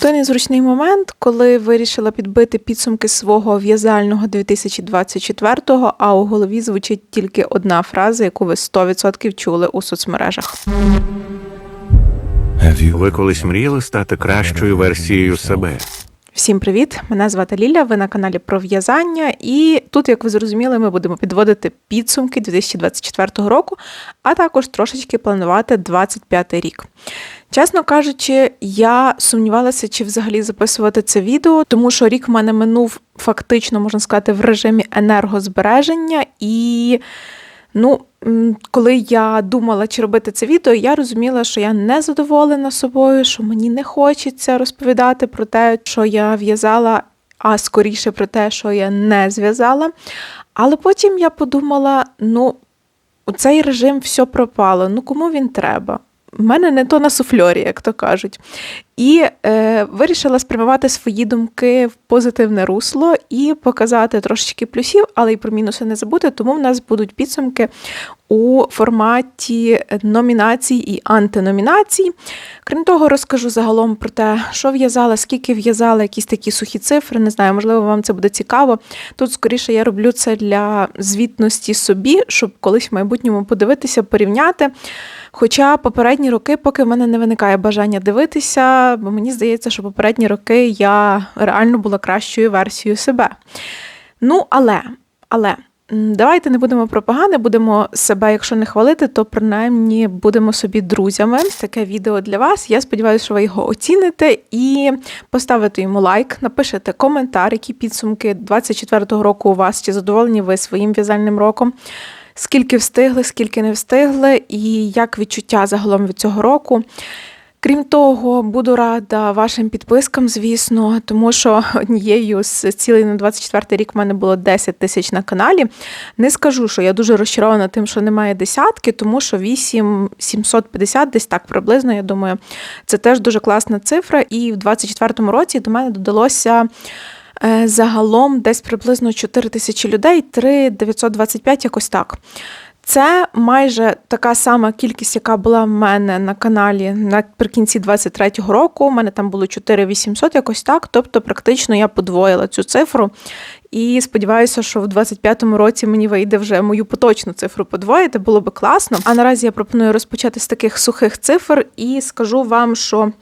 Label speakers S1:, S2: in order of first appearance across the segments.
S1: той незручний момент, коли вирішила підбити підсумки свого в'язального 2024-го, а у голові звучить тільки одна фраза, яку ви 100% чули у соцмережах.
S2: Ви колись мріяли стати кращою версією себе?
S1: Всім привіт! Мене звати Ліля. Ви на каналі про в'язання. І тут, як ви зрозуміли, ми будемо підводити підсумки 2024 року, а також трошечки планувати 2025 рік. Чесно кажучи, я сумнівалася, чи взагалі записувати це відео, тому що рік в мене минув фактично, можна сказати, в режимі енергозбереження і. Ну, коли я думала, чи робити це відео, я розуміла, що я не задоволена собою, що мені не хочеться розповідати про те, що я в'язала, а скоріше про те, що я не зв'язала. Але потім я подумала: ну, цей режим все пропало. Ну кому він треба? У мене не то на суфльорі, як то кажуть. І е, вирішила спрямувати свої думки в позитивне русло і показати трошечки плюсів, але й про мінуси не забути. Тому в нас будуть підсумки у форматі номінацій і антиномінацій. Крім того, розкажу загалом про те, що в'язала, скільки в'язала, якісь такі сухі цифри. Не знаю, можливо, вам це буде цікаво. Тут, скоріше, я роблю це для звітності собі, щоб колись в майбутньому подивитися, порівняти. Хоча попередні роки, поки в мене не виникає бажання дивитися, бо мені здається, що попередні роки я реально була кращою версією себе. Ну, але, але. Давайте не будемо про погане, будемо себе, якщо не хвалити, то принаймні будемо собі друзями. Таке відео для вас. Я сподіваюся, що ви його оціните і поставите йому лайк, напишете коментар, які підсумки 24-го року у вас, чи задоволені ви своїм в'язальним роком. Скільки встигли, скільки не встигли, і як відчуття загалом від цього року. Крім того, буду рада вашим підпискам, звісно, тому що однією з цілей на 24 рік в мене було 10 тисяч на каналі. Не скажу, що я дуже розчарована тим, що немає десятки, тому що 8 750 десь так приблизно, я думаю, це теж дуже класна цифра. І в 24 році до мене додалося. Е, Загалом десь приблизно 4 тисячі людей, 3 925 якось так. Це майже така сама кількість, яка була в мене на каналі наприкінці 23-го року. У мене там було 4800, якось так. Тобто, практично я подвоїла цю цифру. І сподіваюся, що в 25-му році мені вийде вже мою поточну цифру подвоїти, було би класно. А наразі я пропоную розпочати з таких сухих цифр і скажу вам, що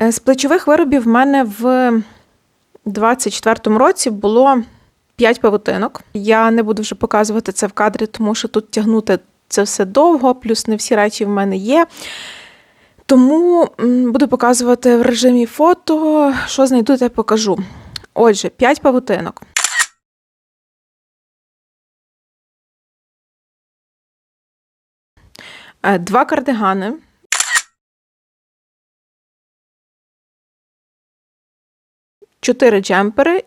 S1: е, з плечових виробів в мене в 24-му році було 5 павутинок. Я не буду вже показувати це в кадрі, тому що тут тягнути це все довго, плюс не всі речі в мене є. Тому буду показувати в режимі фото, що знайду, те покажу. Отже, 5 павутинок. Е, Два кардигани. Чотири джемпери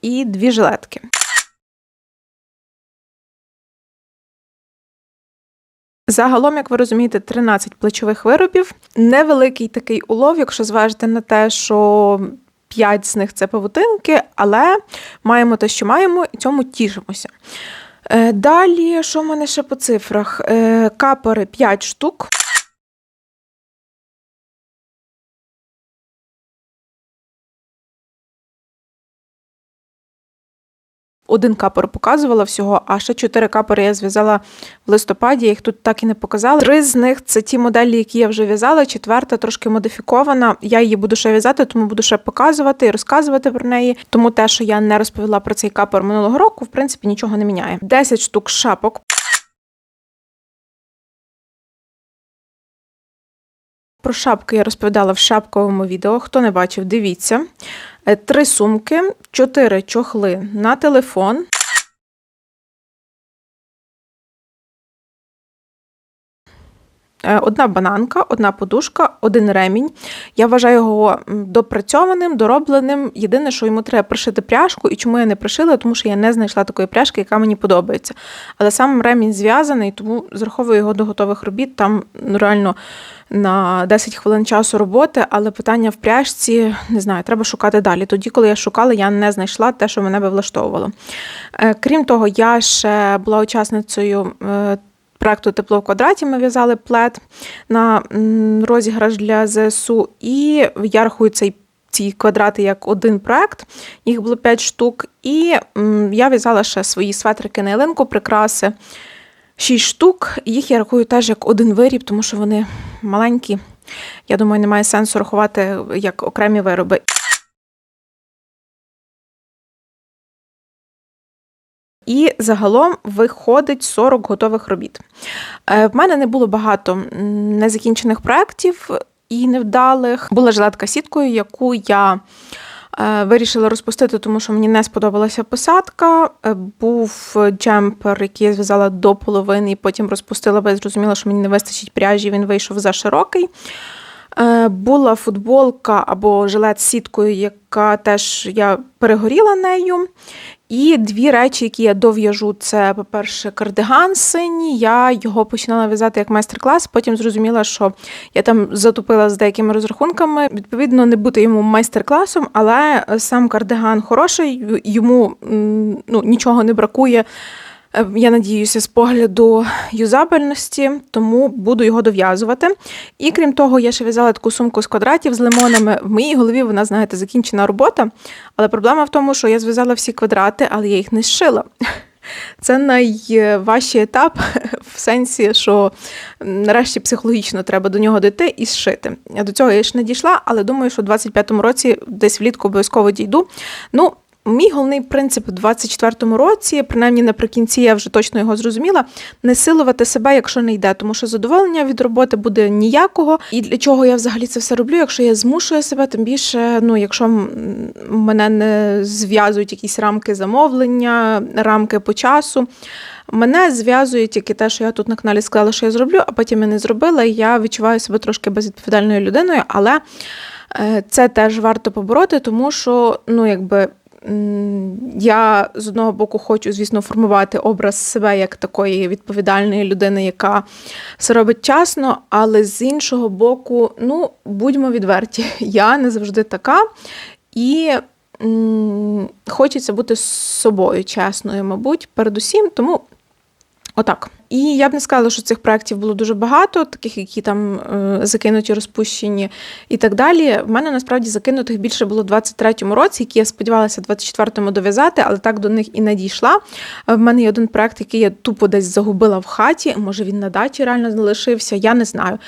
S1: і дві жилетки. Загалом, як ви розумієте, 13 плечових виробів. Невеликий такий улов, якщо зважити на те, що 5 з них це павутинки, але маємо те, що маємо, і цьому тішимося. Е, Далі, що в мене ще по цифрах? Е, Капори 5 штук. Один капор показувала всього, а ще чотири капори я зв'язала в листопаді, я їх тут так і не показала. Три з них це ті моделі, які я вже в'язала. Четверта трошки модифікована. Я її буду ще в'язати, тому буду ще показувати і розказувати про неї. Тому те, що я не розповіла про цей капор минулого року, в принципі, нічого не міняє. 10 штук шапок. Про шапки я розповідала в шапковому відео. Хто не бачив, дивіться. Е, Три сумки, чотири чохли на телефон. Одна бананка, одна подушка, один ремінь. Я вважаю його допрацьованим, доробленим. Єдине, що йому треба пришити пряжку, і чому я не пришила, тому що я не знайшла такої пряжки, яка мені подобається. Але сам ремінь зв'язаний, тому зраховую його до готових робіт. Там ну, реально на 10 хвилин часу роботи, але питання в пряжці не знаю, треба шукати далі. Тоді, коли я шукала, я не знайшла те, що мене би влаштовувало. Е, Крім того, я ще була учасницею. Проекту тепло в квадраті ми в'язали плед на розіграш для ЗСУ, і я рахую цей ці квадрати як один проект. Їх було 5 штук. І я в'язала ще свої светрики на ялинку, прикраси. 6 штук. Їх я рахую теж як один виріб, тому що вони маленькі. Я думаю, немає сенсу рахувати як окремі вироби. І загалом виходить 40 готових робіт. Е, В мене не було багато незакінчених проєктів і невдалих. Була жилетка сіткою, яку я е, вирішила розпустити, тому що мені не сподобалася посадка. Е, Був джемпер, який я зв'язала до половини, і потім розпустила, бо я зрозуміла, що мені не вистачить пряжі, він вийшов за широкий. Була футболка або жилет з сіткою, яка теж я перегоріла нею. І дві речі, які я дов'яжу, це, по-перше, кардиган синій. Я його починала в'язати як майстер-клас, потім зрозуміла, що я там затупила з деякими розрахунками. Відповідно, не бути йому майстер-класом, але сам кардиган хороший, йому ну, нічого не бракує. Е, Я надіюся, з погляду юзабельності, тому буду його дов'язувати. І крім того, я ще в'язала таку сумку з квадратів з лимонами. В моїй голові вона, знаєте, закінчена робота. Але проблема в тому, що я зв'язала всі квадрати, але я їх не зшила. Це найважчий етап в сенсі, що нарешті психологічно треба до нього дійти і зшити. До цього я ще не дійшла, але думаю, що в 25-му році десь влітку обов'язково дійду. Ну, Мій головний принцип у 24-му році, принаймні наприкінці я вже точно його зрозуміла, не силувати себе, якщо не йде, тому що задоволення від роботи буде ніякого. І для чого я взагалі це все роблю? Якщо я змушую себе, тим більше, ну якщо мене не зв'язують якісь рамки замовлення, рамки по часу. Мене зв'язує тільки те, що я тут на каналі сказала, що я зроблю, а потім я не зробила. І я відчуваю себе трошки безвідповідальною людиною, але е, це теж варто побороти, тому що, ну, якби. Я з одного боку хочу, звісно, формувати образ себе як такої відповідальної людини, яка все робить часно, але з іншого боку, ну будьмо відверті, я не завжди така, і хочеться бути з собою чесною, мабуть, передусім, тому отак. І я б не сказала, що цих проєктів було дуже багато, таких, які там е, закинуті, розпущені і так далі. В мене насправді закинутих більше було в 23-му році, які я сподівалася в 24-му дов'язати, але так до них і не дійшла. Е, В мене є один проєкт, який я тупо десь загубила в хаті. Може він на дачі реально залишився, я не знаю.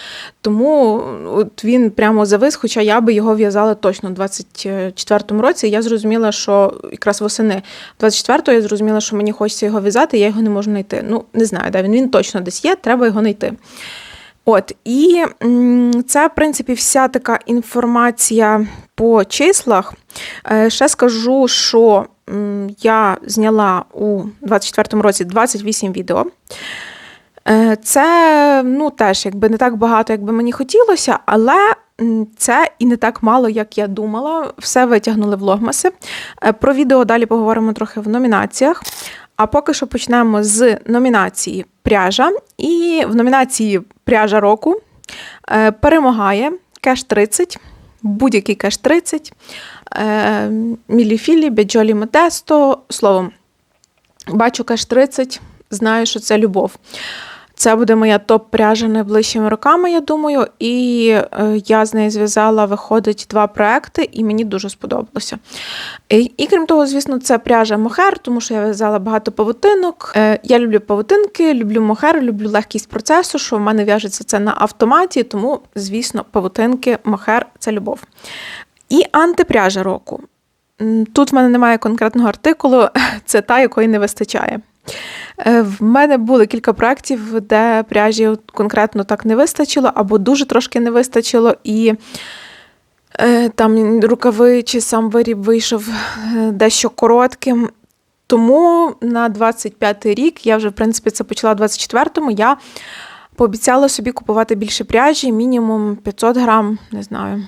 S1: Тому от він прямо завис, хоча я би його в'язала точно в 24-му році. Я зрозуміла, що якраз восени 24-го я зрозуміла, що мені хочеться його в'язати, я його не можу знайти. Ну, не знаю, де він. Він точно десь є, треба його знайти. От, і це, в принципі, вся така інформація по числах. Е, Ще скажу, що я зняла у 24-му році 28 відео. Е, Це ну, теж якби не так багато, як би мені хотілося, але це і не так мало, як я думала. Все витягнули влогмаси. Е, Про відео далі поговоримо трохи в номінаціях. А поки що почнемо з номінації пряжа. І в номінації пряжа року е, перемагає кеш 30, будь-який кеш 30, е, Міліфілі, Беджолі Модесто. Словом, бачу кеш 30, знаю, що це любов. Це буде моя топ-пряжа найближчими роками, я думаю. І е, я з нею зв'язала, виходить, два проекти, і мені дуже сподобалося. І, і крім того, звісно, це пряжа мохер, тому що я в'язала багато павутинок. Е, я люблю павутинки, люблю мохер, люблю легкість процесу, що в мене в'яжеться це на автоматі, тому, звісно, павутинки, мохер це любов. І антипряжа року. Тут в мене немає конкретного артикулу, це та, якої не вистачає. Е, В мене були кілька проєктів, де пряжі конкретно так не вистачило, або дуже трошки не вистачило, і е, там рукави чи сам виріб вийшов е, дещо коротким. Тому на 25-й рік, я вже, в принципі, це почала в 24-му, я Пообіцяла собі купувати більше пряжі, мінімум 500 грам, не знаю.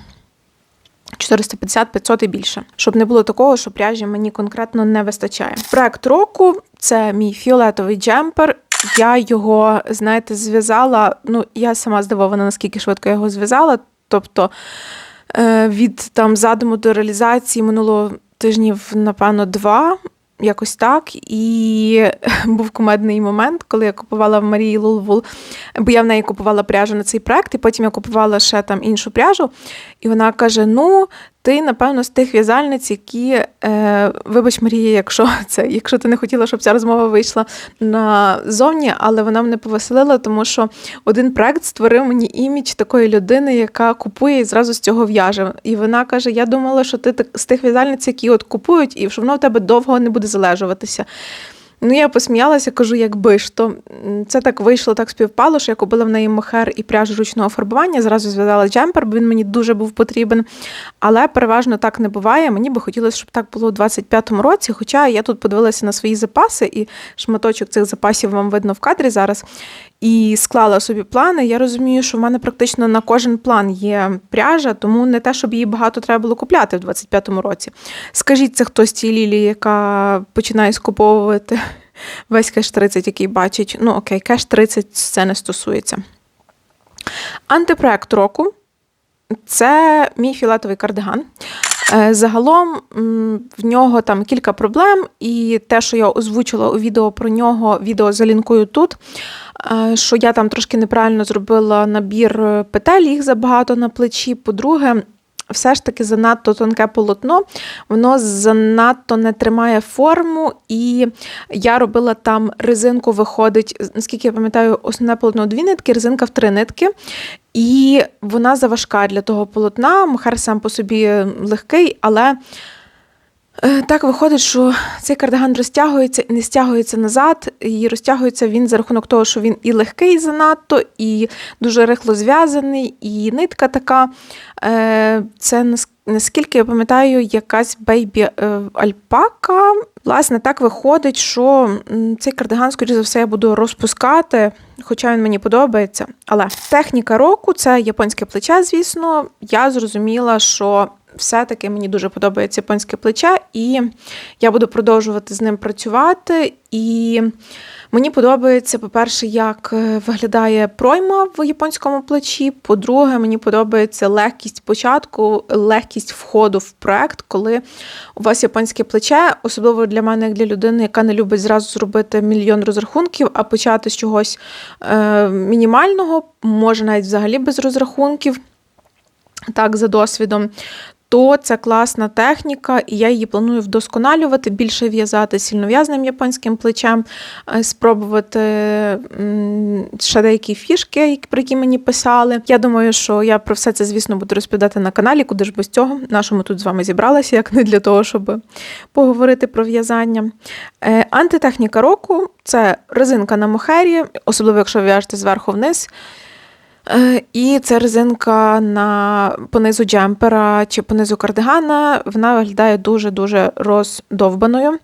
S1: 450-500 і більше, щоб не було такого, що пряжі мені конкретно не вистачає. Проект року це мій фіолетовий джемпер. Я його, знаєте, зв'язала. Ну, я сама здивована, наскільки швидко я його зв'язала. Тобто е, від там задуму до реалізації минуло тижнів, напевно, два. Якось так. І був кумедний момент, коли я купувала в Марії Лулвул, бо я в неї купувала пряжу на цей проект, і потім я купувала ще там іншу пряжу. І вона каже: Ну, ти, напевно, з тих в'язальниць, які, е, вибач, Марія, якщо це, якщо ти не хотіла, щоб ця розмова вийшла назовні, але вона мене повеселила, тому що один проект створив мені імідж такої людини, яка купує і зразу з цього в'яже. І вона каже: Я думала, що ти так- з тих в'язальниць, які от купують, і що воно в тебе довго не буде залежуватися. Ну, я посміялася, кажу, якби ж то це так вийшло, так співпало, що я купила в неї мохер і пряжу ручного фарбування. Зразу зв'язала джемпер, бо він мені дуже був потрібен. Але переважно так не буває. Мені би хотілося, щоб так було у 25-му році. Хоча я тут подивилася на свої запаси, і шматочок цих запасів вам видно в кадрі зараз. І склала собі плани. Я розумію, що в мене практично на кожен план є пряжа, тому не те, щоб її багато треба було купляти в 25-му році. Скажіть, це хтось цій Лілі, яка починає скуповувати весь кеш 30, який бачить. Ну окей, кеш 30 це не стосується. Антипроект року це мій фіолетовий кардиган. Е, Загалом в нього там кілька проблем, і те, що я озвучила у відео про нього, відео залінкую тут. е, Що я там трошки неправильно зробила набір е, петель, їх забагато на плечі. По-друге, все ж таки занадто тонке полотно, воно занадто не тримає форму, і я робила там резинку, виходить, наскільки я пам'ятаю, основне полотно дві нитки, резинка в три нитки. І вона заважка для того полотна. Мохер сам по собі легкий, але е, так виходить, що цей кардиган розтягується і не стягується назад. І розтягується він за рахунок того, що він і легкий занадто, і дуже рихло зв'язаний, і нитка така. Е, Це наскільки я пам'ятаю, якась бейбі е, альпака. Власне, так виходить, що цей кардиган, скоріш за все, я буду розпускати, хоча він мені подобається. Але техніка року це японське плече, звісно. Я зрозуміла, що все-таки мені дуже подобається японське плече, і я буду продовжувати з ним працювати. І мені подобається, по-перше, як е, виглядає пройма в японському плечі. По-друге, мені подобається легкість початку, легкість входу в проект, коли у вас японське плече, особливо для мене, як для людини, яка не любить зразу зробити мільйон розрахунків, а почати з чогось е, мінімального, може навіть взагалі без розрахунків, так, за досвідом. То це класна техніка, і я її планую вдосконалювати, більше в'язати сильнов'язним японським плечем, е, спробувати ще деякі фішки, про які мені писали. Я думаю, що я про все це, звісно, буду розповідати на каналі, куди ж без цього. Нашому тут з вами зібралася, як не для того, щоб поговорити про в'язання. Е, Антитехніка року це резинка на мохері, особливо якщо ви в'яжете зверху вниз. Е, І це резинка на понизу джемпера чи понизу кардигана. Вона виглядає дуже-дуже роздовбаною.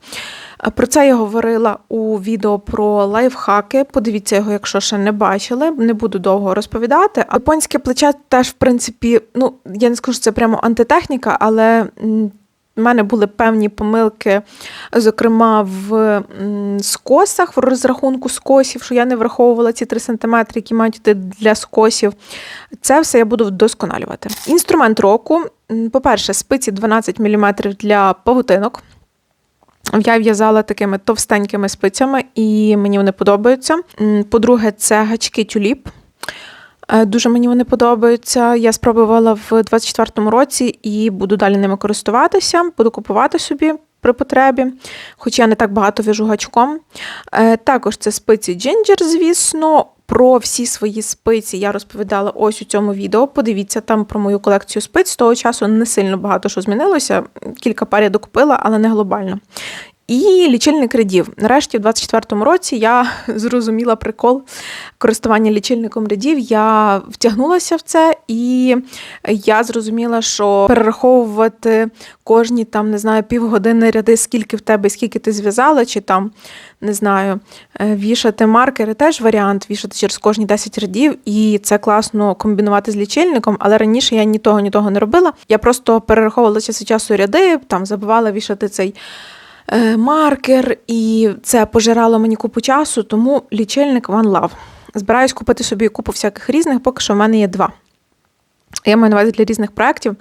S1: Е, Про це я говорила у відео про лайфхаки. Подивіться його, якщо ще не бачили. Не буду довго розповідати. А японське плече теж, в принципі, ну я не скажу, що це прямо антитехніка, але. В мене були певні помилки, зокрема в скосах, в розрахунку скосів, що я не враховувала ці 3 см, які мають йти для скосів. Це все я буду вдосконалювати. Інструмент року. По-перше, спиці 12 мм для павутинок. Я в'язала такими товстенькими спицями, і мені вони подобаються. По-друге, це гачки тюліп. Е, Дуже мені вони подобаються. Я спробувала в 24-му році і буду далі ними користуватися, буду купувати собі при потребі, хоча я не так багато в'яжу гачком. Е, Також це спиці Ginger, звісно. Про всі свої спиці я розповідала ось у цьому відео. Подивіться там про мою колекцію спиць. З того часу не сильно багато що змінилося. Кілька пар я докупила, але не глобально. І лічильник рядів. Нарешті, в 24-му році я зрозуміла прикол користування лічильником рядів. Я втягнулася в це, і я зрозуміла, що перераховувати кожні там, не знаю, півгодини ряди, скільки в тебе, скільки ти зв'язала, чи там, не знаю, е, вішати маркери теж варіант, вішати через кожні 10 рядів, і це класно комбінувати з лічильником, але раніше я ні того, ні того не робила. Я просто перераховувала час часу ряди, там забувала вішати цей маркер, і це пожирало мені купу часу, тому лічильник One Love. Збираюсь купити собі купу всяких різних, поки що в мене є два. Я маю на увазі для різних проєктів,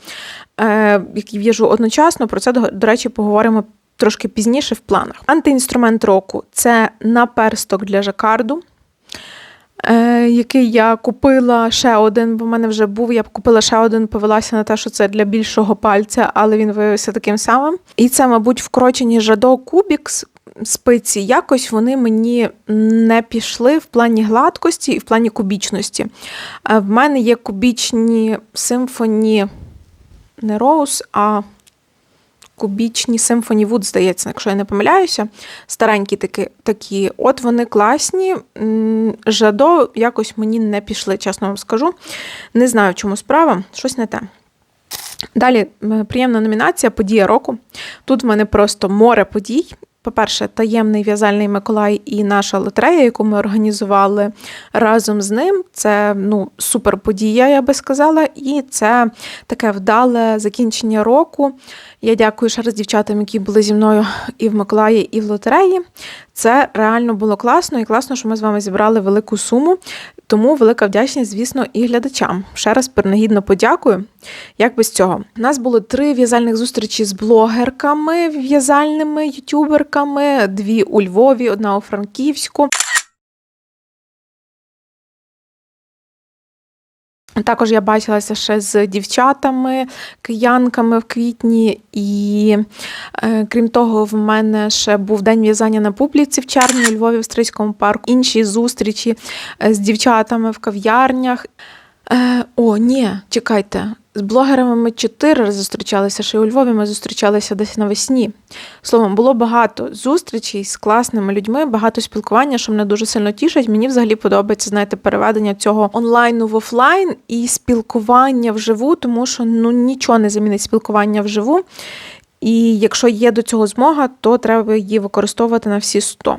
S1: е, які в'яжу одночасно. Про це, до речі, поговоримо трошки пізніше в планах. Антиінструмент року це наперсток для жакарду. Е, який я купила ще один, бо в мене вже був. Я купила ще один, повелася на те, що це для більшого пальця, але він виявився таким самим. І це, мабуть, вкорочені Жадо Кубікс спиці. Якось вони мені не пішли в плані гладкості і в плані кубічності. Е, В мене є кубічні симфоні не Роуз, а кубічні Symphony Wood, здається, якщо я не помиляюся. Старенькі такі. такі. От вони класні. Жадо якось мені не пішли, чесно вам скажу. Не знаю, чому справа, щось не те. Далі приємна номінація Подія року. Тут в мене просто море подій. По-перше, таємний в'язальний Миколай і наша лотерея, яку ми організували разом з ним. Це ну, супер подія, я би сказала. І це таке вдале закінчення року. Я дякую ще раз дівчатам, які були зі мною і в Миколаї, і в лотереї. Це реально було класно, і класно, що ми з вами зібрали велику суму. Тому велика вдячність, звісно, і глядачам. Ще раз пернагідно подякую. Як без цього? У нас було три в'язальних зустрічі з блогерками, в'язальними ютюберками, дві у Львові, одна у Франківську. Також я бачилася ще з дівчатами, киянками в квітні, і е, крім того, в мене ще був день в'язання на публіці в червні у Львові в Стрийському парку. Інші зустрічі е, з дівчатами в кав'ярнях. Е, о, ні, чекайте. З блогерами ми чотири рази зустрічалися, ще й у Львові ми зустрічалися десь навесні. Словом, було багато зустрічей з класними людьми, багато спілкування, що мене дуже сильно тішить. Мені взагалі подобається, знаєте, переведення цього онлайну в офлайн і спілкування вживу, тому що ну нічого не замінить спілкування вживу. І якщо є до цього змога, то треба її використовувати на всі 100.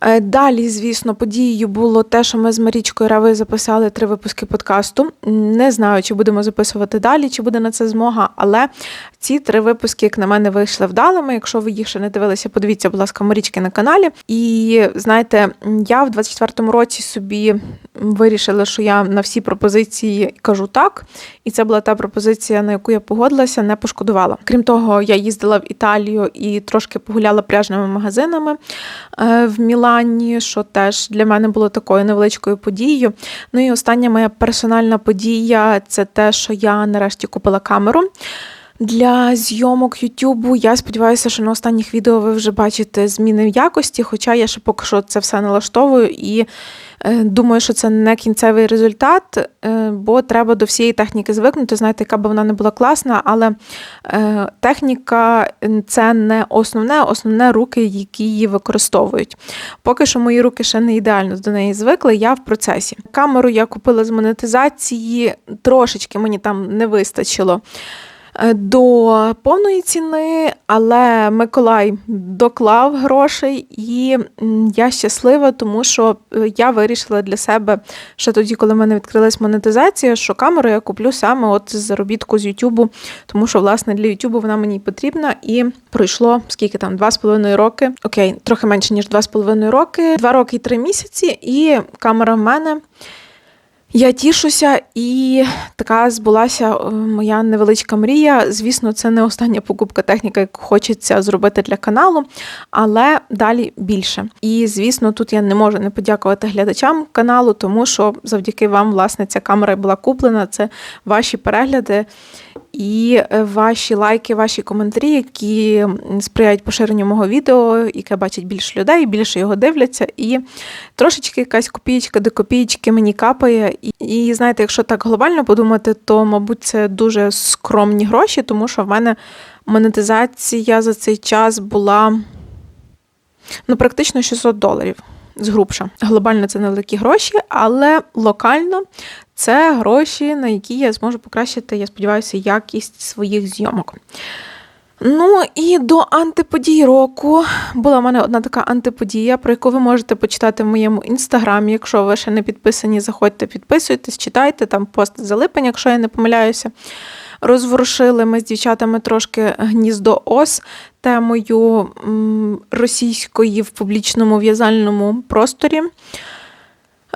S1: Е, Далі, звісно, подією було те, що ми з Марічкою Рави записали три випуски подкасту. Не знаю, чи будемо записувати далі, чи буде на це змога, але ці три випуски, як на мене, вийшли вдалими. Якщо ви їх ще не дивилися, подивіться, будь ласка, Марічки на каналі. І знаєте, я в 24-му році собі вирішила, що я на всі пропозиції кажу так. І це була та пропозиція, на яку я погодилася, не пошкодувала. Крім того, я їздила в Італію і трошки погуляла пляжними магазинами е, в Мілані, що теж для мене було такою невеличкою подією. Ну і остання моя персональна подія це те, що я нарешті купила камеру. Для зйомок Ютубу я сподіваюся, що на останніх відео ви вже бачите зміни в якості, хоча я ще поки що це все налаштовую і е, думаю, що це не кінцевий результат, е, бо треба до всієї техніки звикнути. Знаєте, яка би вона не була класна, але е, техніка це не основне, основне руки, які її використовують. Поки що мої руки ще не ідеально до неї звикли, я в процесі. Камеру я купила з монетизації, трошечки мені там не вистачило до повної ціни, але Миколай доклав грошей, і я щаслива, тому що е, я вирішила для себе ще тоді, коли в мене відкрилась монетизація, що камеру я куплю саме от з заробітку з Ютубу, тому що власне для Ютубу вона мені потрібна. І пройшло скільки там два з половиною роки. Окей, трохи менше ніж два з половиною роки, два роки і три місяці, і камера в мене. Я тішуся, і така збулася е, моя невеличка мрія. Звісно, це не остання покупка техніки, яку хочеться зробити для каналу, але далі більше. І звісно, тут я не можу не подякувати глядачам каналу, тому що завдяки вам, власне, ця камера була куплена. Це ваші перегляди і е, ваші лайки, ваші коментарі, які сприяють поширенню мого відео, яке бачить більше людей, більше його дивляться. І трошечки якась копієчка до копієчки мені капає. І, і знаєте, якщо так глобально подумати, то, мабуть, це дуже скромні гроші, тому що в мене монетизація за цей час була ну практично 600 доларів згрубша. Глобально це невеликі гроші, але локально це гроші, на які я зможу покращити, я сподіваюся, якість своїх зйомок. Ну і до антиподій року була в мене одна така антиподія, про яку ви можете почитати в моєму інстаграмі. Якщо ви ще не підписані, заходьте, підписуйтесь, читайте там пост за липень, якщо я не помиляюся. Розворушили ми з дівчатами трошки гніздо ос темою російської в публічному в'язальному просторі.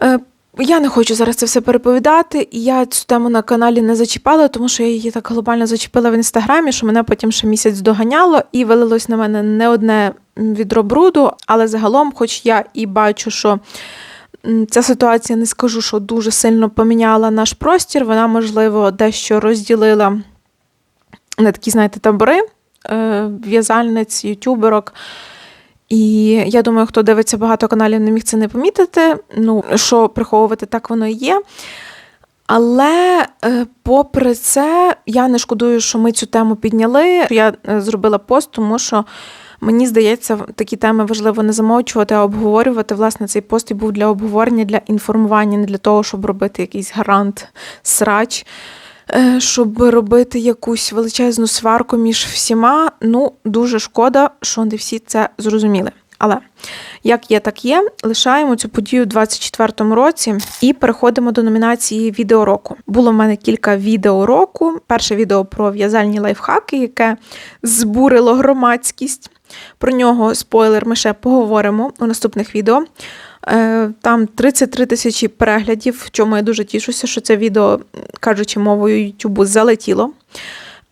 S1: Е, Я не хочу зараз це все переповідати, і я цю тему на каналі не зачіпала, тому що я її так глобально зачепила в інстаграмі, що мене потім ще місяць доганяло і вилилось на мене не одне відро бруду, але загалом, хоч я і бачу, що ця ситуація не скажу, що дуже сильно поміняла наш простір, вона, можливо, дещо розділила на такі, знаєте, табори в'язальниць, ютюберок. І я думаю, хто дивиться багато каналів, не міг це не помітити. Ну, що приховувати, так воно і є. Але е, попри це, я не шкодую, що ми цю тему підняли. Я е, зробила пост, тому що мені здається, такі теми важливо не замовчувати, а обговорювати. Власне, цей пост і був для обговорення, для інформування, не для того, щоб робити якийсь гарант, срач, е, щоб робити якусь величезну сварку між всіма. Ну, дуже шкода, що не всі це зрозуміли. Але як є, так є. Лишаємо цю подію у 24-му році і переходимо до номінації відео року. Було в мене кілька відео року. Перше відео про в'язальні лайфхаки, яке збурило громадськість. Про нього спойлер ми ще поговоримо у наступних відео. Е, Там 33 тисячі переглядів, в чому я дуже тішуся, що це відео, кажучи мовою Ютубу, залетіло.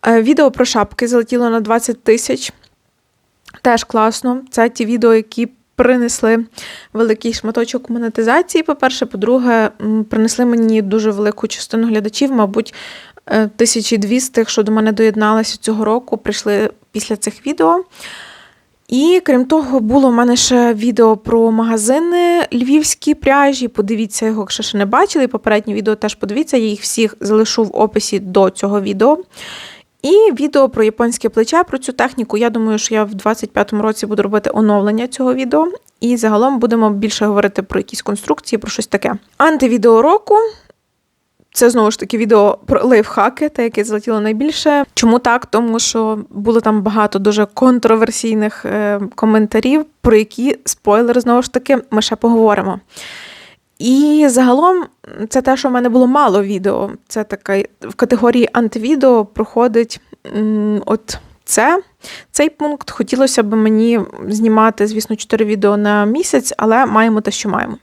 S1: Е, Відео про шапки залетіло на 20 тисяч. Теж класно. Це ті відео, які принесли великий шматочок монетизації. По-перше, по-друге, принесли мені дуже велику частину глядачів, мабуть, е, тисячі дві з тих, що до мене доєдналися цього року, прийшли після цих відео. І крім того, було в мене ще відео про магазини львівські пряжі. Подивіться його, якщо ще не бачили. Попереднє відео теж подивіться, я їх всіх залишу в описі до цього відео. І відео про японське плече, про цю техніку. Я думаю, що я в 25-му році буду робити оновлення цього відео. І загалом будемо більше говорити про якісь конструкції, про щось таке. Антивідео року. Це знову ж таки відео про лайфхаки, те, яке злетіло найбільше. Чому так? Тому що було там багато дуже контроверсійних е, коментарів, про які спойлер знову ж таки ми ще поговоримо. І загалом це те, що в мене було мало відео. Це така в категорії антивідео проходить от це. Цей пункт хотілося б мені знімати, звісно, 4 відео на місяць, але маємо те, що маємо.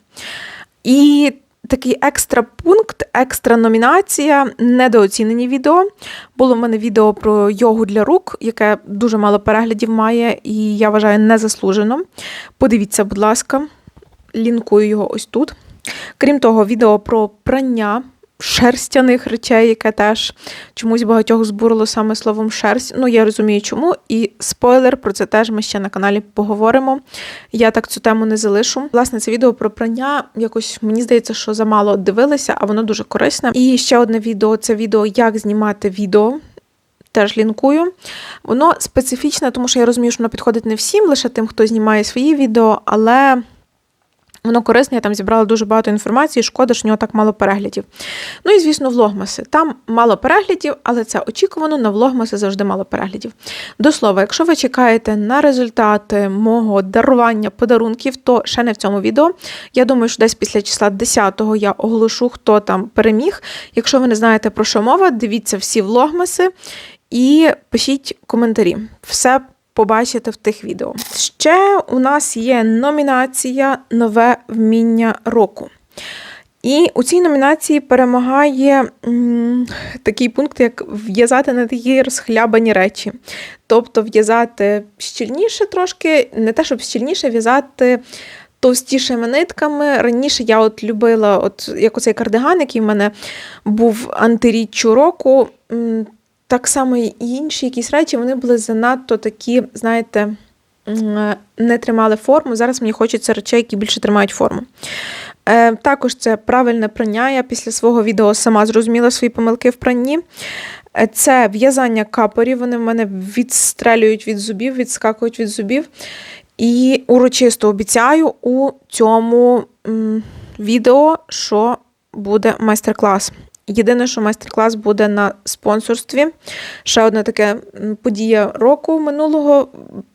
S1: І такий екстра пункт, екстра номінація, недооцінені відео. Було в мене відео про йогу для рук, яке дуже мало переглядів має, і я вважаю незаслужено. Подивіться, будь ласка, лінкую його ось тут. Крім того, відео про прання шерстяних речей, яке теж чомусь багатьох збурило саме словом шерсть. Ну, я розумію, чому. І спойлер, про це теж ми ще на каналі поговоримо. Я так цю тему не залишу. Власне, це відео про прання якось мені здається, що замало дивилися, а воно дуже корисне. І ще одне відео це відео, як знімати відео. Теж лінкую. Воно специфічне, тому що я розумію, що воно підходить не всім, лише тим, хто знімає свої відео, але Воно корисне, я там зібрала дуже багато інформації, шкода, що в нього так мало переглядів. Ну і, звісно, влогмаси. Там мало переглядів, але це очікувано, на влогмаси завжди мало переглядів. До слова, якщо ви чекаєте на результати мого дарування подарунків, то ще не в цьому відео. Я думаю, що десь після числа 10-го я оголошу, хто там переміг. Якщо ви не знаєте, про що мова, дивіться всі влогмаси і пишіть коментарі. Все побачите в тих відео. Ще у нас є номінація Нове вміння року. І у цій номінації перемагає м, такий пункт, як в'язати на такі розхлябані речі. Тобто в'язати щільніше трошки, не те, щоб щільніше в'язати товстішими нитками. Раніше я от любила, от як оцей кардиган, який в мене був антиріччю року. Так само і інші якісь речі, вони були занадто такі, знаєте, не тримали форму. Зараз мені хочеться речей, які більше тримають форму. Е, також це правильне прання. Я після свого відео сама зрозуміла свої помилки в пранні. Е, Це в'язання капорів, вони в мене відстрелюють від зубів, відскакують від зубів. І урочисто обіцяю у цьому відео, що буде майстер-клас. Єдине, що майстер-клас буде на спонсорстві. Ще одна така подія року минулого.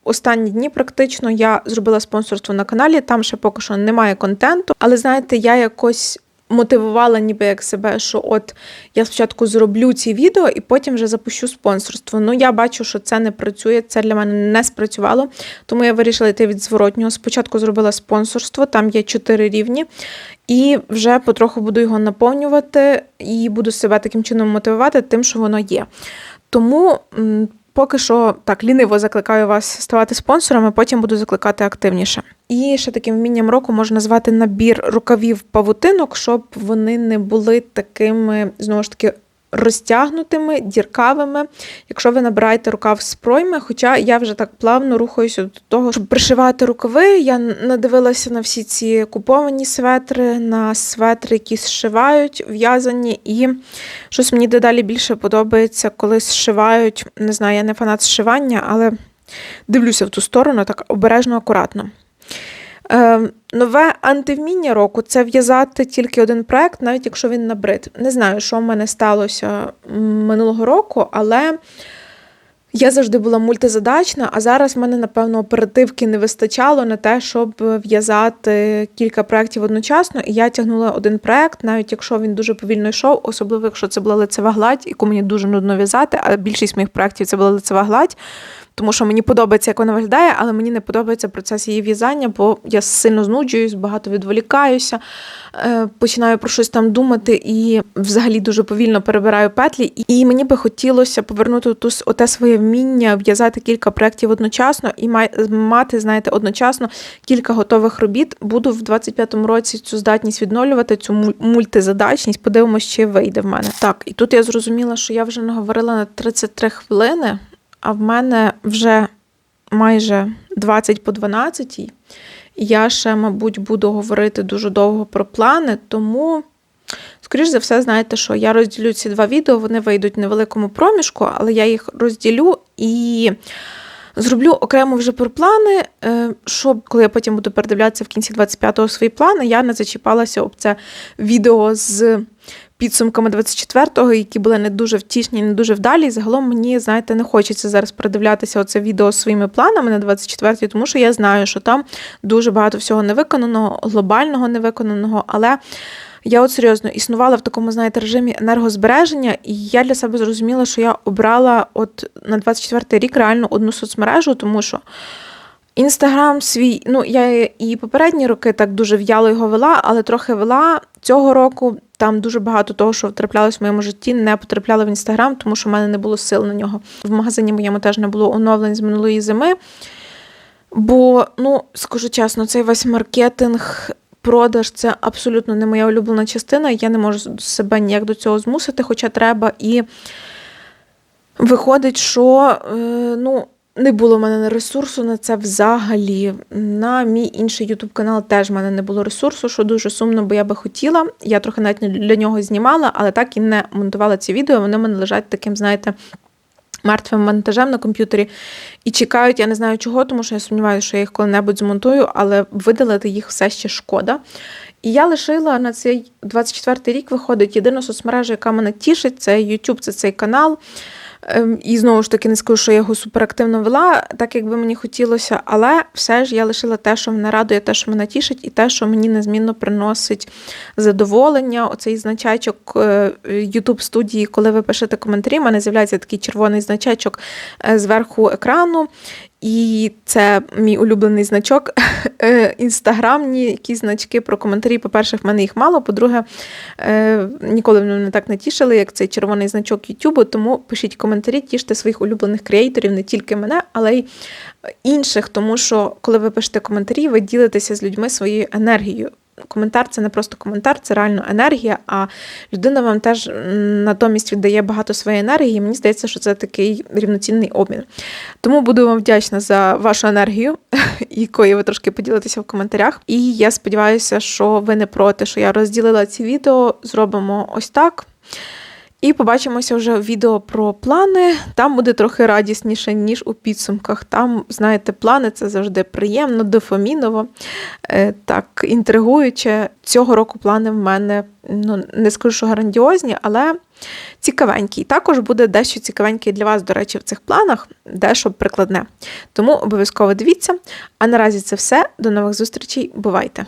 S1: Останні дні практично я зробила спонсорство на каналі. Там ще поки що немає контенту. Але знаєте, я якось мотивувала ніби як себе, що от я спочатку зроблю ці відео і потім вже запущу спонсорство. Ну я бачу, що це не працює, це для мене не спрацювало. Тому я вирішила йти від зворотнього. Спочатку зробила спонсорство, там є чотири рівні, і вже потроху буду його наповнювати і буду себе таким чином мотивувати, тим, що воно є. Тому. Поки що так ліниво закликаю вас ставати спонсорами, потім буду закликати активніше. І ще таким вмінням року можна назвати набір рукавів павутинок, щоб вони не були такими знову ж таки розтягнутими, діркавими. Якщо ви набираєте рукав з пройми, хоча я вже так плавно рухаюся до того, щоб пришивати рукави. Я надивилася на всі ці куповані светри, на светри, які зшивають, в'язані, і щось мені дедалі більше подобається, коли зшивають. Не знаю, я не фанат зшивання, але дивлюся в ту сторону так обережно, акуратно. Е, нове антивміння року це в'язати тільки один проект, навіть якщо він набрид. Не знаю, що в мене сталося минулого року, але я завжди була мультизадачна, а зараз в мене, напевно, оперативки не вистачало на те, щоб в'язати кілька проєктів одночасно. І я тягнула один проєкт, навіть якщо він дуже повільно йшов, особливо якщо це була лицева гладь, яку мені дуже нудно в'язати, а більшість моїх проєктів це була лицева гладь. Тому що мені подобається, як вона виглядає, але мені не подобається процес її в'язання, бо я сильно знуджуюсь, багато відволікаюся, е, починаю про щось там думати і взагалі дуже повільно перебираю петлі. І мені би хотілося повернути ту, оте своє вміння в'язати кілька проєктів одночасно і мати, знаєте, одночасно кілька готових робіт. Буду в 25-му році цю здатність відновлювати, цю муль- мультизадачність. Подивимось, чи вийде в мене. Так, і тут я зрозуміла, що я вже наговорила на 33 хвилини а в мене вже майже 20 по 12. І я ще, мабуть, буду говорити дуже довго про плани, тому, скоріш за все, знаєте, що я розділю ці два відео, вони вийдуть в невеликому проміжку, але я їх розділю і. Зроблю окремо вже про плани, е, щоб коли я потім буду передивлятися в кінці 25-го свої плани, я не зачіпалася об це відео з підсумками 24-го, які були не дуже втішні, не дуже вдалі. І загалом мені, знаєте, не хочеться зараз передивлятися оце відео своїми планами на 24-й, тому що я знаю, що там дуже багато всього невиконаного, глобального невиконаного, але. Я от серйозно існувала в такому, знаєте, режимі енергозбереження, і я для себе зрозуміла, що я обрала от на 24-й рік реально одну соцмережу, тому що інстаграм свій, ну я і попередні роки так дуже в'яло його вела, але трохи вела цього року. Там дуже багато того, що траплялось в моєму житті, не потрапляло в інстаграм, тому що в мене не було сил на нього. В магазині моєму теж не було оновлень з минулої зими. Бо, ну, скажу чесно, цей весь маркетинг, продаж це абсолютно не моя улюблена частина. Я не можу себе ніяк до цього змусити, хоча треба. І виходить, що е, ну, не було в мене ресурсу на це взагалі. На мій інший ютуб канал теж в мене не було ресурсу, що дуже сумно, бо я би хотіла. Я трохи навіть для нього знімала, але так і не монтувала ці відео. Вони в мене лежать таким, знаєте. Мертвим монтажем на комп'ютері і чекають, я не знаю чого, тому що я сумніваюся, що я їх коли-небудь змонтую, але видалити їх все ще шкода. І я лишила на цей 24-й рік виходить єдина соцмережа, яка мене тішить, це YouTube, це цей канал. Ем, І знову ж таки не скажу, що я його суперактивно вела, так як би мені хотілося, але все ж я лишила те, що мене радує, те, що мене тішить, і те, що мені незмінно приносить задоволення. Оцей значечок е, YouTube студії, коли ви пишете коментарі, в мене з'являється такий червоний значечок е, зверху екрану. І це мій улюблений значок. Е, Інстаграмні якісь значки про коментарі. По-перше, в мене їх мало. По-друге, е, ніколи мене так не тішили, як цей червоний значок Ютубу. Тому пишіть коментарі, тіште своїх улюблених креаторів, не тільки мене, але й інших. Тому що, коли ви пишете коментарі, ви ділитеся з людьми своєю енергією. Коментар це не просто коментар, це реально енергія. А людина вам теж натомість віддає багато своєї енергії. Мені здається, що це такий рівноцінний обмін. Тому буду вам вдячна за вашу енергію, якою ви трошки поділитеся в коментарях. І я сподіваюся, що ви не проти, що я розділила ці відео. Зробимо ось так. І побачимося вже в відео про плани. Там буде трохи радісніше, ніж у підсумках. Там, знаєте, плани це завжди приємно, дофаміново, е, так інтригуюче. Цього року плани в мене ну не скажу, що грандіозні, але цікавенькі. Також буде дещо цікавеньке для вас, до речі, в цих планах, дещо прикладне. Тому обов'язково дивіться. А наразі це все. До нових зустрічей. Бувайте!